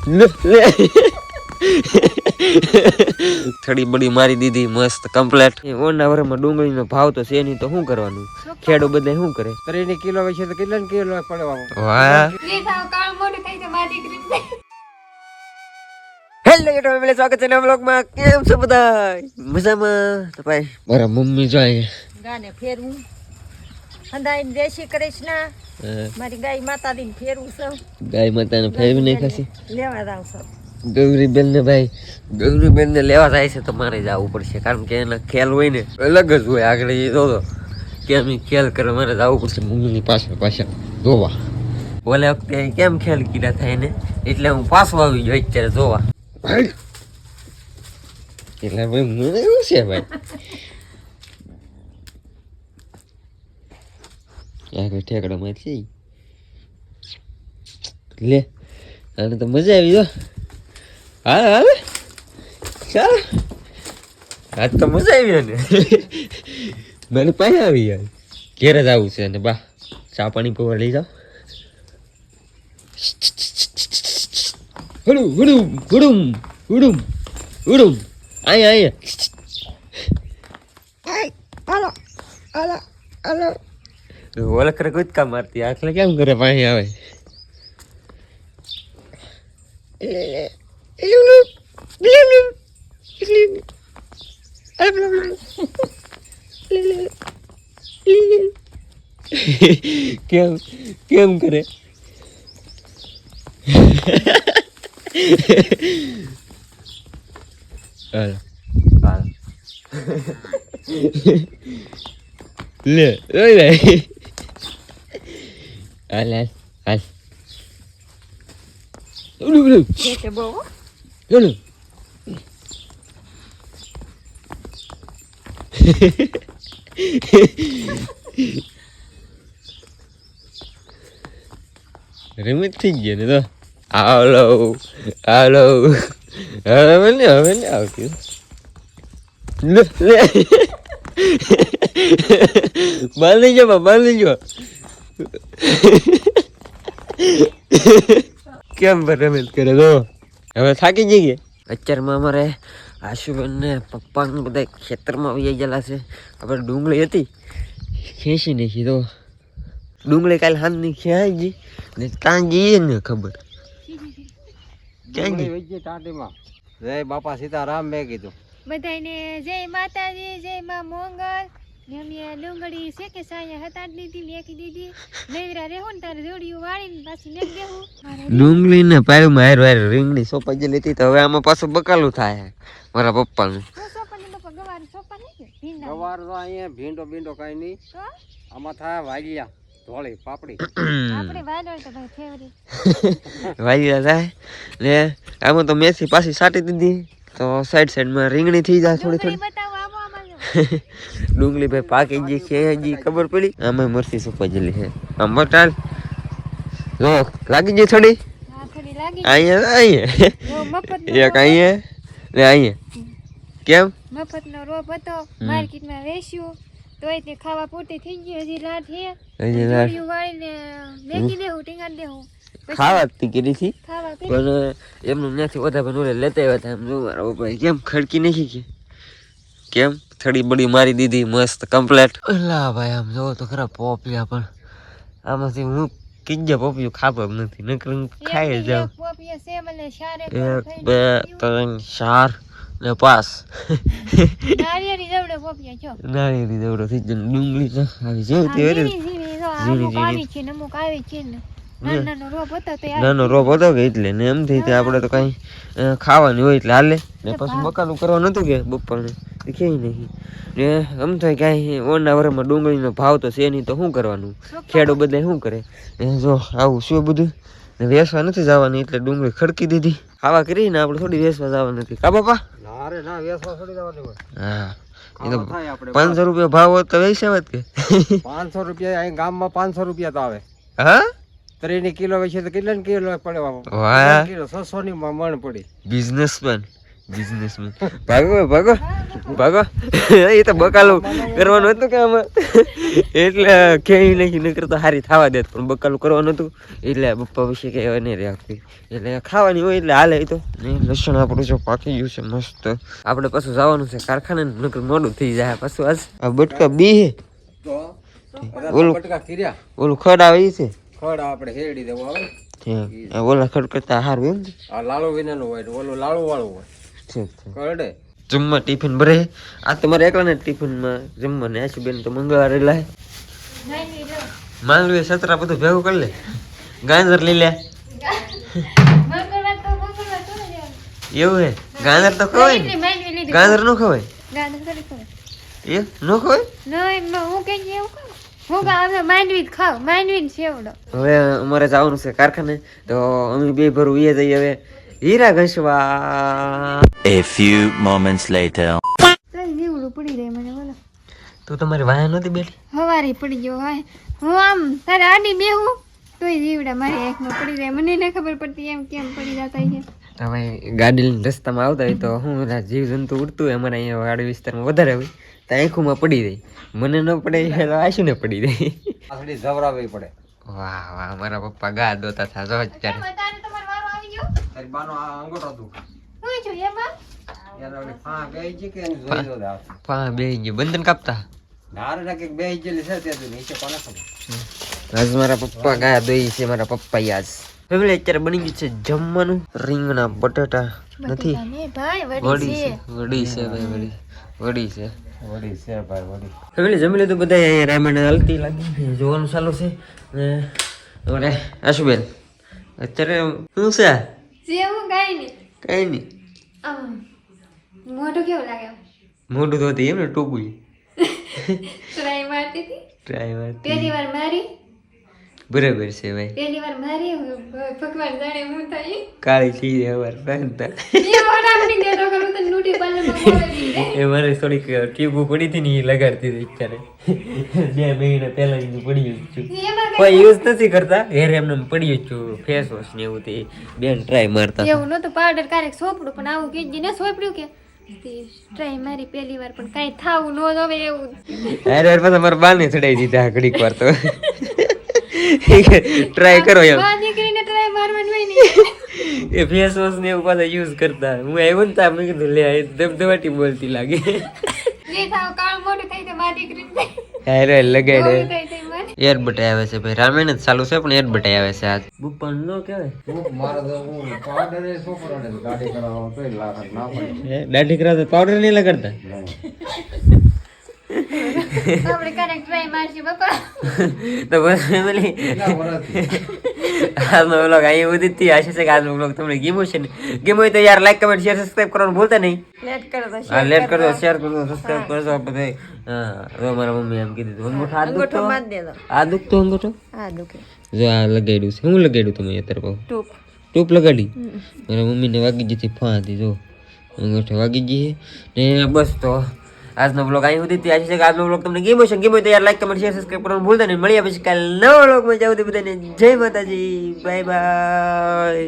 થડી બડી મારી દીધી મસ્ત કમ્પ્લેટ ઓના વરમાં ડુંગળીનો ભાવ તો છે નહીં તો શું કરવાનું? ખેડો બધા શું કરે? ત્રણ કિલો વેચે તો કેટલા કિલો પડવાનું? વાહ. હેલો યુટ્યુબ ફેમિલી સ્વાગત છે નવા બ્લોગમાં કેમ છો બધા મજામાં? તો ભાઈ મારા મમ્મી જાય. ગાને ફેરવું. જય દેશી કૃષ્ણ મારી ગાય માતાજીને ફેરવું છે. ગાય માતાને ફેરવી નહીં ખાસી લેવા જાવ છો. ગૌરીબેન ને ભાઈ ગૌરીબેન ને લેવા જાય છે તો મારે જવું પડશે. કારણ કે એના ખ્યાલ હોય ને અલગ જ હોય આગળ એ તો કે અમે ખ્યાલ કરે મારે જવું પડશે મમ્મીની પાછળ પાછળ જોવા. ઓલે વખતે કેમ ખ્યાલ કીધા થાય ને? એટલે હું પાછો આવી ગયો અત્યારે જોવા. એટલે ભાઈ મને એવું છે ભાઈ. આગળ ઠેકડામાં છે લે આને તો મજા આવી જો. હાલ હાલ. ચાલ. આજ તો મજા આવી ને મને પાસે આવી યાર. ઘેર જ આવું છે અને બા ચા પાણી પીવા લઈ જાઓ. હડું હડું હડું હડું હડું. અહીંયા અહીંયા ઓલા કરે કૂદકા મારતી આખલે કેમ કરે પાસે આવે કેમ કેમ કરે હાલો હાલો લે ઓય લે હાલ હાલ હાલ ઉડુ ઉડુ કે બહુ ઉડુ રમત થઈ ગયો ને તો હાલો હાલો હવે ને હવે ને આવતી લે લે બાંધી જો બા, બાંધી જો કેમ રમેત કરે તો? હવે થાકી જઈ ગયા અત્યારમાં અમારે આશુબેન ને પપ્પા ને બધા ખેતરમાં વહી ગયેલા છે. આપણે ડુંગળી હતી. ખેંચી નાખી તો. ડુંગળી કાલે હાથની ખેંચી ગઈ. ને ત્યાં જઈએ ને ખબર. ક્યાં ગઈ વેચે ટાટીમાં. જય બાપા સીતારામ મેં કીધું. બધાને જય માતાજી જય માં મોંગલ. ને અમે ડુંગળી છે કે સાયા હતાડ લીધી મેકી દીધી. નવરા રહેવું ને તારે જોડિયું વાળીને પાછી મેક દેવું મારે ડુંગળી ને પાયું માર વાર રીંગણી સોપાઈ જે લેતી તો હવે આમાં પાછું બકાલું થાય. મારા પપ્પાનું. ગવાર સોપા નહીં કે? ભીંડા. સવાર તો અહીંયા ભીંડો ભીંડો કઈ નહીં. આમાં થાય વાગ્યા ધોળી પાપડી. આપણે વાલોળ તો ભાઈ ફેવરેટ. વાયરા થાય. ને આમાં તો મેથી પાછી સાટી દીધી. તો સાઈડ સાઈડમાં રીંગણી થઈ જાય થોડી થોડી. ડુંગળી ભાઈ પાકી ગઈ છે હજી ખબર પડી. આમાં મરસી સોપા જેલી છે. આમ બટાલ જો લાગી ગઈ થોડી? હા અહીંયા અહીંયા. એક અહીંયા ને અહીંયા. કેમ? મફતનો રોપ હતો. માર્કેટમાં વેચ્યો. તોય તે ખાવા પૂરતી થઈ ગઈ. હજી રાત છે. હજી રાત વાળીને મેકી દેવું ટીંગાડી દેવું ખાવા કરી હતી ખાવા પણ એમનું નથી વધારે લેતા આવ્યા હતા. એમ જો મારા પપ્પાએ કેમ ખડકી નથી કે કેમ? થડી બડી મારી દીધી મસ્ત કમ્પ્લેટ અલા ભાઈ આમ જોવો તો ખરા પોપિયા પણ આમાંથી હું કીજે પોપિયું ખાતો જ નથી નકર હું ખાઈ જ જાઉં. એક બે ત્રણ ચાર ને પાસ નાળિયેરી જવડે પોપિયા જો નાની દેવડો થઈ જાય ડુંગળી તો આવી જેવું તે ઝીણી રીતે ઝીણી જો આ ઝીણી અમુક ઝીણી. છે ને અમુક આવી છે ને. નાનો રોપ હતો તો યાર નાનો રોપ હતો કે એટલે ને એમ થઈ તે આપણે તો કાંઈ ખાવાની હોય એટલે હાલે. ને પછી બકાલું કરવાનું હતું કે બપોરને. એ કે નહીં. ને એમ થાય કાંઈ ઓના વરમાં ડુંગળીનો ભાવ તો છે નહીં તો શું કરવાનું? ખેડો બધા શું કરે? જો આવું શું બધું? ને વેસવા નથી જવાની એટલે ડુંગળી ખડકી દીધી. આવા કરીને આપણે થોડી વેસવા જવા નથી. કા બાપા? હા. પાંચસો રૂપિયા ભાવ હોત તો વેચાવત કે? પાંચસો રૂપિયા અહીં ગામમાં પાંચસો રૂપિયા તો આવે. હા? ત્રીની કિલો વેચે તો કેટલા કિલો પડે? વાહ. કિલો છસો ની મણ પડી. બિઝનેસમેન. બિઝનેસમેન ભાગો ભાગો ભાગો. એ તો બકાલું કરવાનું હતું કે આમાં? એટલે ક્યાંય નહીં નકર તો હારી થવા દેત પણ બકાલું કરવાનું હતું. એટલે પપ્પા વિશે કે નહીં રાખતી એટલે ખાવાની હોય એટલે હાલે એ તો. ને લસણ આપણું જો પાકી ગયું છે મસ્ત. આપણે પાછું જવાનું છે કારખાને નકર મોડું થઈ જાય પાછું આજ આ બટકા બી હે. ઓલું- બટકા કીર્યા ઓલું ખડ આવે છે. ખડ આપણે શેરડી દેવું આવે ઓલા ખડ કરતા હારું એમ ને? આ લાલુ વિનાનું હોય ઓલો લાળુ વાળું હોય. કરડે જમવા ટિફિન ભરે. આ તમારે એકલાને ટિફિનમાં જમવા ને આશુ બેન તો મંગળવારે લાય નહીં સતરા બધું ભેગું કરી લે. ગાજર લઈ લે. એવું હે? ગાજર તો ખવાય ને. ગાંજર ગાજર નો ખવાય? ગાજર કરી ખાવ. એ નો ખવાય? નહીં હું કઈ એવું હવે અમારે જવાનું છે કારખાને તો અમે બે ભરું એ જઈએ હવે. હીરા ઘસવા A few moments later. તો જીવડું પડી જાય મને બોલો. તું તમારી વાયા નહોતી બેઠી? હવારી પડી ગયો હાય. હું આમ તારે આડી બેહું? તોય જીવડા મારી આંખમાં પડી જાય. મને ન ખબર પડતી એમ કેમ પડી જતા છે. હવે ગાડી લઈને રસ્તામાં આવતા હોય તો હું જીવ જંતુ ઉડતું હોય અમારા અહીંયા વાડી વિસ્તારમાં વધારે હોય. તો આંખોમાં પડી જાય. મને ન પડે એટલે આશુને પડી જાય. આસડી જવરાવી પડે. વાહ વાહ મારા પપ્પા ગા દોતા થા જો અત્યારે. તારે બાનો આ અંગોઠો તું હું છું એમાં એને ઓલી ફા ગઈ છે કે જોઈ લો દાવ પા બે ગયો બંધન કાપતા ધારે ના કંઈક બે જેલી છે તે તું નીચે કોને ખબર આજ મારા પપ્પા ગયા દોઈ છે મારા પપ્પા આજ ફેમિલી અત્યારે બની ગયું છે જમવાનું રીંગણા બટાટા નથી વડી છે વડી છે ભાઈ વડી વડી છે વડી છે ભાઈ વડી ફેમિલી જમી લીધું બધા અહીંયા રામાયણ હલતી લાગી જોવાનું ચાલુ છે ને આશુબેન અત્યારે શું છે? જેવું કાંઈ નહીં. કઈ નહીં. આમ મોઢું કેવું લાગે? મોઢું ધોતી એમ ને ટૂંકું ટ્રાય મારતી હતી? ટ્રાય મારતી. પહેલી વાર મારી? બરાબર છે ભાઈ. પહેલી વાર મારી ભગવાન જાણે હું થાય. કાળી ચીજ અમારે પહેરતા એ મોઢા પડી ગયા તો કરું તો બોલાવી દે. એ મારે થોડીક ટ્યુબો પડી હતી ને એ લગાડતી હતી અત્યારે. બે મહિના પહેલા એનું પડ્યું જ છું. કોઈ યુઝ નથી કરતા. હેર એમને એમ પડ્યું જ છું ફેસ વોશ ને એવું તે. બેન ટ્રાય મારતા એવું નતું પાવડર ક્યારેક સોપડું પણ આવું કે ને સોપડ્યું કે? ટ્રાય મારી પહેલી વાર પણ કાંઈ થાવું ન હવે એવું. અરે પાછા મારા બાને ચડાવી દીધા ઘડીક વાર તો. ટ્રાય કરો એમ. નીકળીને ટ્રાય મારવાની હોય એ ફેસ વોશ ને એવું પાછા યુઝ કરતા. હું આવ્યો ને ત્યાં મેં કીધું લે આ ધબધબાટી બોલતી લાગે. હેર લગાડે. થઈ આવે છે ભાઈ. રામાયણ જ ચાલુ છે પણ એરબટે આવે છે આજ. બુપણ નો કહેવાય. હું તો હું પાવડર એ સોપરાડે છે કરાવવા તોય લાખ ના પડે. દાઢી કરાવતા પાવડર નહીં લગાડતા? આપણે ક્યારેક ટ્રાય મારશું બાપા તો ફેમિલી આજનો વ્લોગ અહીં સુધી થી આશા છે કે આજનો વ્લોગ તમને ગમ્યો છે ને ગમ્યો હોય તો યાર લાઈક કમેન્ટ શેર સબસ્ક્રાઇબ કરવાનું ભૂલતા નહીં લેટ કરો હા લેટ કરજો શેર કરો સબસ્ક્રાઇબ કરજો બધે હા મારા મમ્મી એમ કીધું અંગૂઠો દુખતો આ દુખતો અંગૂઠો દુખે જો આ લગાડ્યું છે હું લગાડ્યું તમે અત્યારે કહું ટૂપ ટૂપ લગાડી મારા મમ્મીને વાગી જતી ફાંતી જો અંગૂઠો વાગી ગઈ છે ને બસ તો આજનો બ્લોગ અહીં સુધી ત્યાં છે આજનો બ્લોગ તમને ગેમ છે ગેમ હોય તો યાર લાઈક કમેન્ટ શેર સબસ્ક્રાઈબ કરવાનું ભૂલતા નહીં. મળીએ પછી કાલે નવા બ્લોગમાં જાવ બધાને જય માતાજી. Bye bye